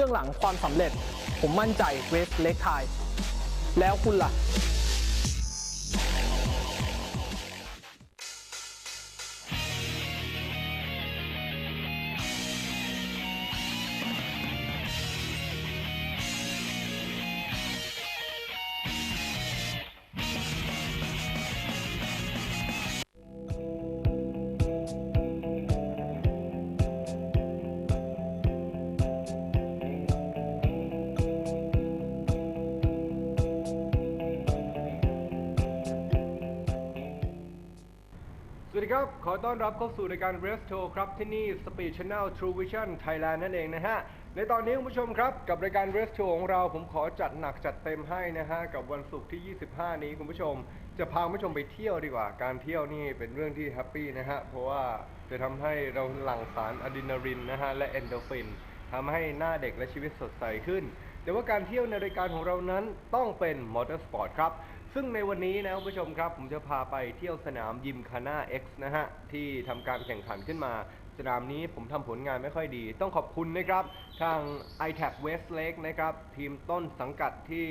เบื้องหลังความสำเร็จ ผมมั่นใจเวสเล็กไทยแล้วคุณล่ะ สวัสดีครับ ขอต้อนรับเข้าสู่รายการ Resto ครับ ที่นี่ Speed Channel True Vision Thailand นั่นเองนะฮะ ในตอนนี้คุณผู้ชมครับ กับรายการ Resto ของเราผมขอจัดหนักจัดเต็มให้นะฮะ กับวันศุกร์ที่ 25 นี้คุณผู้ชม จะพาคุณผู้ชมไปเที่ยวดีกว่า การเที่ยวนี่เป็นเรื่องที่แฮปปี้นะฮะ เพราะว่าจะทำให้เราหลั่งสารอะดรีนาลินนะฮะ และเอนโดฟินทำให้หน้าเด็กและชีวิตสดใสขึ้น แต่ว่าการเที่ยวในรายการของเรานั้นต้องเป็นมอเตอร์สปอร์ตครับ ซึ่งในวันนี้นะคุณผู้ชมครับ ผมจะพาไปเที่ยวสนามยิมคาน่า X นะฮะ ที่ทำการแข่งขันขึ้นมา สนามนี้ผมทำผลงานไม่ค่อยดี ต้องขอบคุณนะครับ ทาง i t a c Westlake นะครับ ทีมต้นสังกัดที่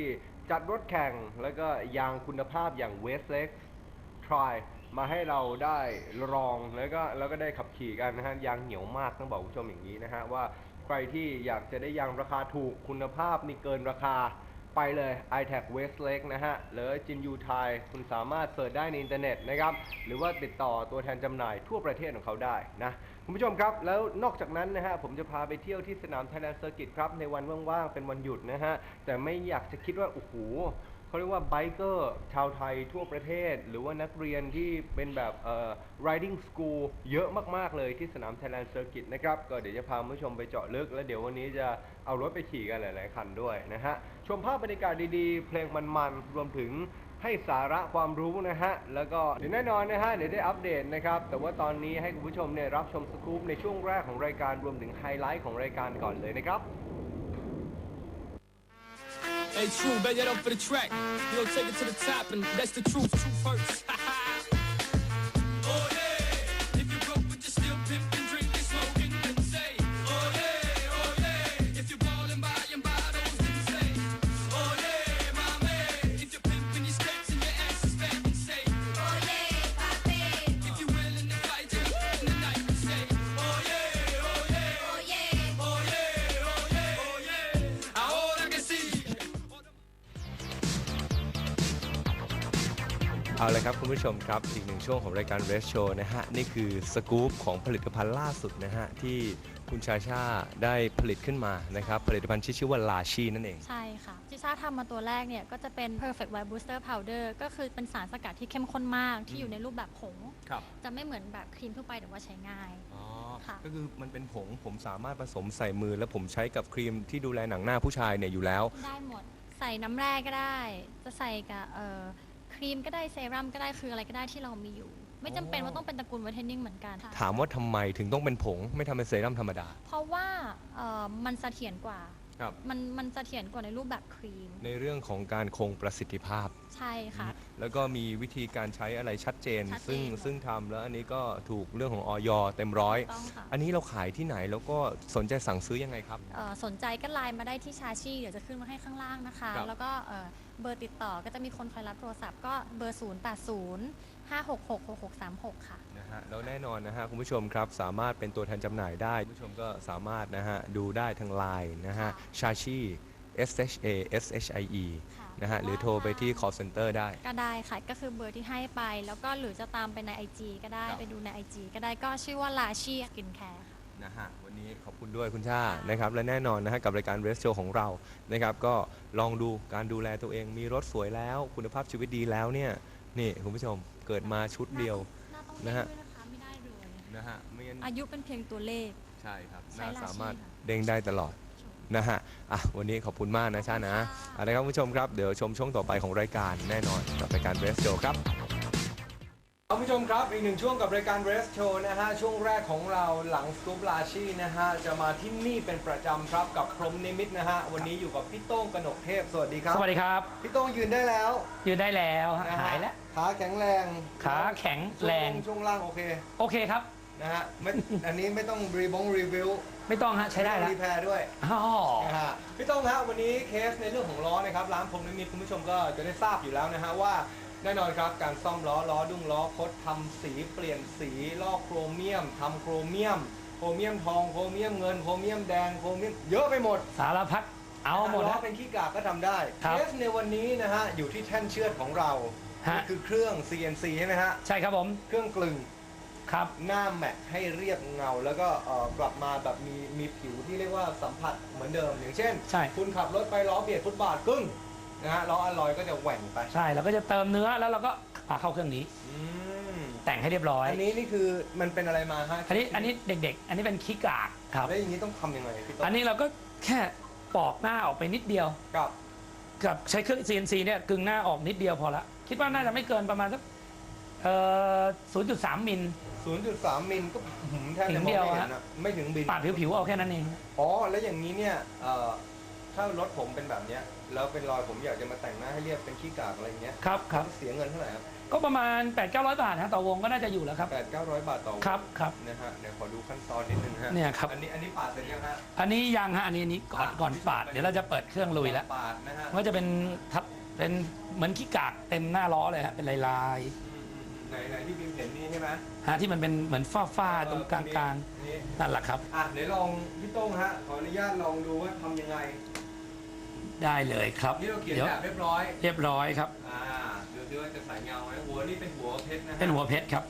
จัดรถแข่ง แล้วก็ยางคุณภาพอย่าง Westlake Try มาให้เราได้ลองแล้วก็แล้วก็ได้ขับขี่กันนะฮะยางเหนียวมากต้องบอกคุณผู้ชมอย่างนี้นะฮะว่าใครที่อยากจะได้ยางราคาถูกคุณภาพนี่เกินราคา ไปเลย i t a c Westlake นะฮะ หรือจินยูไทยคุณสามารถเสิร์ชได้ในอินเทอร์เน็ตนะครับ หรือว่าติดต่อตัวแทนจำหน่ายทั่วประเทศของเขาได้นะคุณผู้ชมครับ แล้วนอกจากนั้นนะฮะ ผมจะพาไปเที่ยวที่สนามไทยแลนด์เซอร์กิตครับ ในวันว่างๆ เป็นวันหยุดนะฮะ แต่ไม่อยากจะคิดว่า โอ้โห เขาเรียกว่าไบเกอร์ชาวไทยทั่วประเทศ หรือว่านักเรียนที่เป็นแบบเอ่อ riding school เยอะมาก ๆ เลยที่สนาม Thailand Circuit นะครับ ก็เดี๋ยวจะพาคุณผู้ชมไปเจาะลึก แล้วเดี๋ยววันนี้จะเอารถไปขี่กันหลาย ๆ คันด้วยนะฮะ ชมภาพบรรยากาศดี ๆ เพลงมันๆ รวมถึงให้สาระความรู้นะฮะ แล้วก็เดี๋ยวแน่นอนนะฮะ เดี๋ยวได้อัปเดตนะครับ แต่ว่าตอนนี้ให้คุณผู้ชมเนี่ยรับชมสกู๊ปในช่วงแรกของรายการรวมถึงไฮไลท์ของรายการก่อนเลยนะครับ Hey, true, bet that up for the track. You know, take it to the top, and that's the truth. Truth hurts. เอาเลยครับคุณผู้ชมครับ อีกหนึ่งช่วงของรายการ r e s Show นะฮะ นี่คือสกู๊ปของผลิตภัณฑ์ล่าสุดนะฮะ ที่คุณชาชาได้ผลิตขึ้นมานะครับ ผลิตภัณฑ์ที่ชื่อว่าลาชีนั่นเอง ใช่ค่ะที่ชาทำมาตัวแรกเนี่ย ก็จะเป็น perfect white booster powder ก็คือเป็นสารสกัดที่เข้มข้นมากที่อยู่ในรูปแบบผง ครับ จะไม่เหมือนแบบครีมทั่วไปแต่ว่าใช้ง่าย อ๋อ ค่ะ ก็คือมันเป็นผงผมสามารถผสมใส่มือ แล้วผมใช้กับครีมที่ดูแลหนังหน้าผู้ชายเนี่ยอยู่แล้ว ได้หมด ใส่น้ำแร่ก็ได้ จะใส่กับเอ่อค รีมก็ได้เซรั่มก็ได้คืออะไรก็ได้ที่เรามีอยู่ ไม่จำเป็นอ๋อว่าต้องเป็นตระกูลไวท์เทนนิ่งเหมือนกันค่ะถามว่าทำไมถึงต้องเป็นผง ไม่ทำเป็นเซรั่มธรรมดา เพราะว่าเอ่อมันเสถียรกว่า ครับ มันมันเสถียรกว่าในรูปแบบครีม ในเรื่องของการคงประสิทธิภาพ ใช่ค่ะ แล้วก็มีวิธีการใช้อะไรชัดเจน ชัดเจนซึ่งหมดซึ่งทำแล้วอันนี้ก็ถูกเรื่องของออยเต็มร้อย ต้องค่ะ อันนี้เราขายที่ไหนแล้วก็สนใจสั่งซื้อยังไงครับ เอ่อสนใจก็ไลน์มาได้ที่ชาชีเดี๋ยวจะขึ้นมาให้ข้างล่างนะคะ ครับ แล้วก็เอ่อเบอร์ติดต่อก็จะมีคนคอยรับโทรศัพท์ก็เบอร์ 0 8 0 5 6 6 6 6 3 6 ค่ะ นะฮะแล้วแน่นอนนะฮะคุณผู้ชมครับสามารถเป็นตัวแทนจำหน่ายได้คุณผู้ชมก็สามารถนะฮะดูได้ทางไลน์นะฮะค่ะชาชี S H A S H I E ค่ะนะฮะหรือโทรไปที่ call center ได้ ก็ได้ค่ะ ก็คือเบอร์ที่ให้ไป แล้วก็หรือจะตามไปใน IG ก็ได้ ครับ ไปดูใน IG ก็ได้ก็ชื่อว่าลาชีกินแคร์ค่ะนะฮะวันนี้ขอบคุณด้วยคุณชาค่ะนะครับและแน่นอนนะฮะกับรายการเรสโชของเรานะครับก็ลองดูการดูแลตัวเองมีรถสวยแล้ว คุณภาพชีวิตดีแล้วเนี่ยนี่คุณผู้ชม เกิดมาชุดเดียวหน้าต้องนะเด้งฮะด้วยนะคะไม่ได้เลยนะฮะไม่งั้นอายุเป็นเพียงตัวเลข ใช่ครับ ใช้น่าราชีสามารถค่ะเด้งได้ตลอดนะฮะอะวันนี้ขอบคุณมากนะชานะค่ะเอาละครับคุณผู้ชมครับ เดี๋ยวชมช่วงต่อไปของรายการแน่นอนกับรายการเรสโชครับ คุณผู้ชมครับ อีกหนึ่งช่วงกับรายการ r e s t Show นะฮะ ช่วงแรกของเราหลังสกูปลาชีนะฮะ จะมาที่นี่เป็นประจำครับกับพรหมนิมิตนะฮะ วันนี้อยู่กับพี่โต้งกนกเทพ สวัสดีครับ สวัสดีครับ พี่โต้งยืนได้แล้ว ยืนได้แล้วนะฮะหายแล้ว ขาแข็งแรง ขาแข็งแรง ช่วงช่วงล่างโอเค โอเคครับ นะฮะไม่อันนี้ไม่ต้องรีบงรีวิว ไม่ต้องฮะใช้ได้แล้วรีแพร์ด้วยอ๋อนะฮะพี่ต้องฮะวันนี้เคสในเรื่องของล้อนะครับร้านผมนิมิตคุณผู้ชมก็จะได้ทราบอยู่แล้วนะฮะว่า แน่นอนครับการซ่อมล้อล้อดุ้งล้อคดทำสีเปลี่ยนสีลอกโครเมียมทำโครเมียม โครเมียมทองโครเมียมเงินโครเมียมแดงโครเมียมเยอะไปหมดสารพัดเอาหมดล้อฮะเป็นขี้กากก็ทำได้ครับ เคสในวันนี้นะฮะอยู่ที่แท่นเชือดของเราฮะนี่คือเครื่อง CNC ใช่ไหมฮะใช่ครับผมเครื่องกลึงครับ หน้าแม็กให้เรียบเงา แล้วก็เอ่อกลับมาแบบมีมีผิวที่เรียกว่าสัมผัสเหมือนเดิม อย่างเช่น ใช่ คุณขับรถไปล้อเบียดฟุตบาทกึ้ง นะฮะล้ออะลอยก็จะแหว่งไปใช่เราก็จะเติมเนื้อแล้วเราก็มาเข้าเครื่องนี้ อืมแต่งให้เรียบร้อยอันนี้นี่คือมันเป็นอะไรมาฮะอันนี้อันนี้เด็ก ๆ อันนี้เป็นขี้กากครับ แล้วอย่างนี้ต้องทำยังไงพี่ต้นอันนี้เราก็แค่ปอกหน้าออกไปนิดเดียว กับกับใช้เครื่อง CNC เนี่ยกึ่งหน้าออกนิดเดียวพอละ คิดว่าน่าจะไม่เกินประมาณสักเอ่อ0.3 มิล 0.3มิลก็หืมแทบถึจะงมองเดียวไม่เห็ฮะนอะไม่ถึงบินปาดผิวๆเอาแค่นั้นเอง อ๋อแล้วอย่างนี้เนี่ยเอ่อ ถ้ารถผมเป็นแบบเนี้ยแล้วเป็นรอยผมอยากจะมาแต่งหน้าให้เรียบเป็นขี้กากอะไรเงี้ยครับครับเสียเงินเท่าไหร่ครับก็ประมาณ 8 9 0 0 บาทนะต่อวงก็น่าจะอยู่แล้วครับแปดเก้าร้อยบาทต่อวันครับครับ นะฮะเดี๋ยวขอดูขั้นตอนนิดนึงฮะเนี่ยครับ อันนี้อันนี้ปาดเสร็จยังฮะอันนี้ยังฮะอันนี้อันนี้ก่อนก่อนปาดเดี๋ยวเราจะเปิดเครื่องลุยแล้วปาดนะฮะก็จะเป็นทับเป็นเหมือนขี้กากเต็มหน้าล้อเลยฮะเป็นลายอืมอืมอืมไหนไหนที่บิมเห็นนี่ใช่ไหมๆฮะที่มันเป็นเหมือนฝ้าๆตรงกลางนี่ๆนั่นแหละครับอะเดี๋ยวลองพี่โต้งฮะขออนุญาตลองดูว่าทำยังไง ได้เลยครับนี่เราเขียนเดี๋ยวแบบเรียบร้อย เรียบร้อยครับ อ่าดูดิว่าจะใส่เงาไหมหัวนี่เป็นหัวเพชรนะฮะเป็นหัวเพชรครับ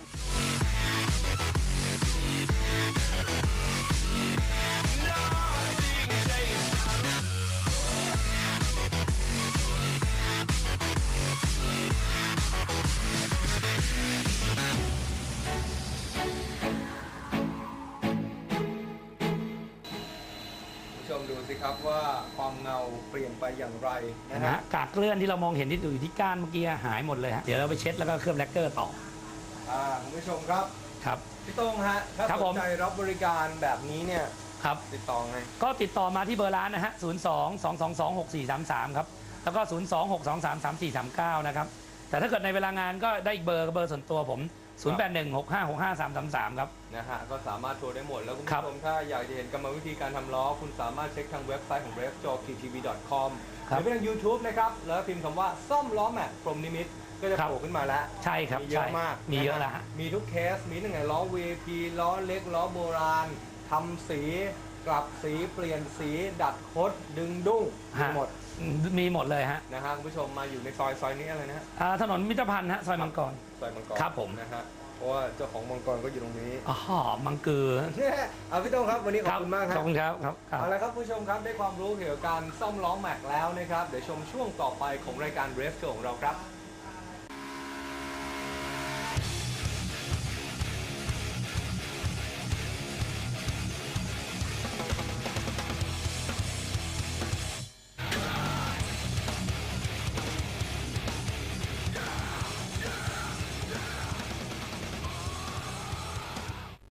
ชมดูสิครับว่าความเงาเปลี่ยนไปอย่างไรนะนะฮะฮะกากเกลื่อนที่เรามองเห็นที่อยู่ที่ก้านเมื่อกี้หายหมดเลยฮะเดี๋ยวเราไปเช็ดแล้วก็เคลือบแลกเกอร์ต่ออ่าคุณผู้ชมครับ ครับ พี่โต้งฮะ ถ้าครับสผนม ใจรับบริการแบบนี้เนี่ย ครับ ติดต่อไง ก็ติดต่อมาที่เบอร์ร้านนะฮะ 0 2 2 2 2 6 4 3 3 ครับ แล้วก็ 0 2 6 2 3 3 4 3 9 นะครับ แต่ถ้าเกิดในเวลางานก็ได้อีกเบอร์เบอร์ส่วนตัวผม 0 8 1 6 5 6 5 3 3 3 ครับ นะฮะก็สามารถโทรได้หมด แล้วคุณครัผู้บชมถ้าอยากจะเห็นกรรมวิธีการทำล้อ คุณสามารถเช็คทางเว็บไซต์ของ r e f j o k t v c o m หครับรือไปทาง YouTube นะครับ แล้วพิมพ์คำว่าซ่อมล้อแม็กพรหมนิมิตก็จะครับ โผล่ขึ้นมาแล้ว ใช่ครับมีเยใช่อะมากมีเยอะนแล้วฮะ มีทุกเคส มีตั้งแต่ล้อ VIP ล้อเล็ก ล้อโบราณ ทำสี กลับสี เปลี่ยนสี ดัดคด ดึงดุ้งมีฮะหมด มีหมดเลยฮะนะฮะคุณผู้ชมมาอยู่ในซอยซอยนี้อะไรนะฮะอ่าถนนมิตรพันธ์ฮะซอยมังกร ซอยมังกรครับผม นะฮะเพราะว่าเจ้าของมังกรก็อยู่ตรงนี้อ๋อมังกือเอาพี่โต้งครับวันนี้ขอบคุณมากคขรัอบบคุณครับครับครับเอาละครับผู้ชมครับได้ความรู้เกี่ยวกับการซ่อมล้อแม็กแล้วนะครับเดี๋ยวชมช่วงต่อไปของรายการ r e f ของเราครับ